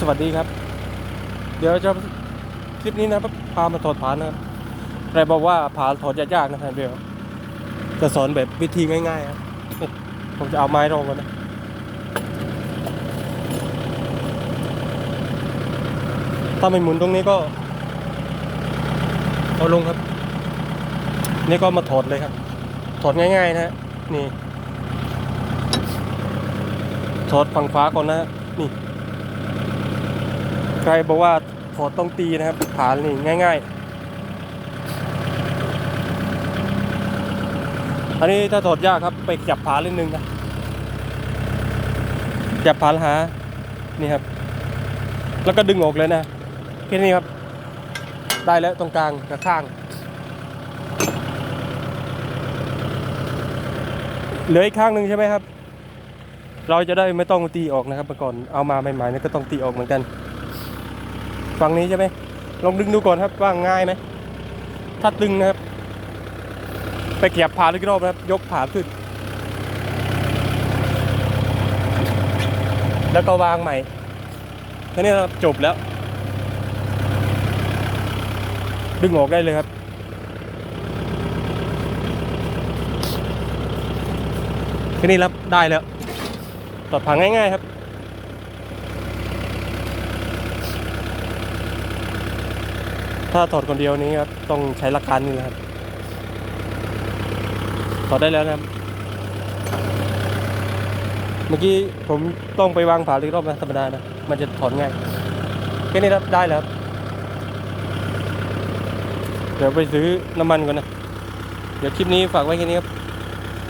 สวัสดีครับ เดี๋ยวจะคลิปนี้นะครับพามาถอดผานนะครับใครบอกว่าผานถอดยากๆนะครับเดี๋ยวจะสอนแบบวิธีง่ายๆครับผมจะเอาไม้รองก่อนนะถ้าไม่หมุนตรงนี้ก็เอาลงครับ นี่ก็มาถอดเลยครับ ถอดง่ายๆนะฮะนี่ ถอดฝั่งฟ้าก่อนนะฮะนี่ รบอกว่าถอดต้องตีนะครับฐานนี่ง่าย ๆ อันนี้ถ้าถอดยากครับไปจับผาเล่นนึงนะจับผานหานี่ครับ แล้วก็ดึงออกเลยนะแค่นี้ครับ ได้แล้วตรงกลางกับข้างเหลืออีกข้างหนึ่งใช่ไหมครับ เราจะได้ไม่ต้องตีออกนะครับเมื่อก่อนเอามาใหม่ๆนี่ก็ต้องตีออกเหมือนกัน ฝั่งนี้ใช่ไหมลองดึงดูก่อนครับว่าง่ายไหมถ้าตึงนะครับ ไปเกียบผาอีกรอบนะครับ ยกผาขึ้น แล้วก็วางใหม่แค่นี้ครับจบแล้ว ดึงออกได้เลยครับแค่นี้รับได้แล้วตอดผังง่ายๆครับ ถ้าถอดคนเดียวนี้ครับต้องใช้ลักการนี่นะครับถอดได้แล้วนะครับ เมื่อกี้ผมต้องไปวางผาอีกรอบนะธรรมดานะมันจะถอดง่ายแค่นี้ครับได้แล้วเดี๋ยวไปซื้อน้ำมันก่อนนะ เดี๋ยวคลิปนี้ฝากไว้แค่นี้ครับ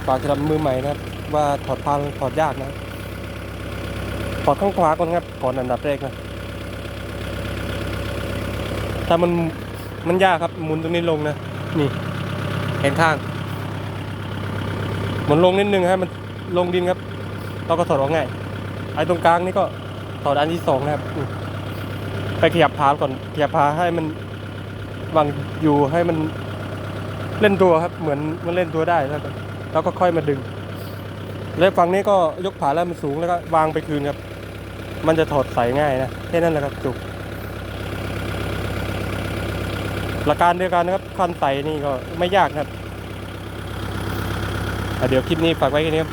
ฝากสำหรับมือใหม่นะครับว่าถอดพานถอดยากนะถอดข้างขวาก่อนครับก่อนอันดับแรกนะ ถ้ามันมันยากครับหมุนตรงนี้ลงนะ นี่เห็นข้างหมุนลงนิดนึงให้มันลงดินครับ เราก็ถอดออกง่ายไอ้ตรงกลางนี่ก็ถอดอันที่สองนะครับ ไปขยับพาก่อนขยับพาให้มันวางอยู่ให้มันเล่นตัวครับ เหมือนมันเล่นตัวได้แล้วก็แล้วก็ค่อยมาดึง แล้วฝั่งนี้ก็ยกผาแล้วมันสูงแล้วก็วางไปคืนครับ มันจะถอดใส่ง่ายนะแค่นั้นแหละครับจุ หลักการเดียวกันนะครับคันใส่นี่ก็ไม่ยากครับอะเดี๋ยวคลิปนี้ฝากไว้แค่นี้ครับ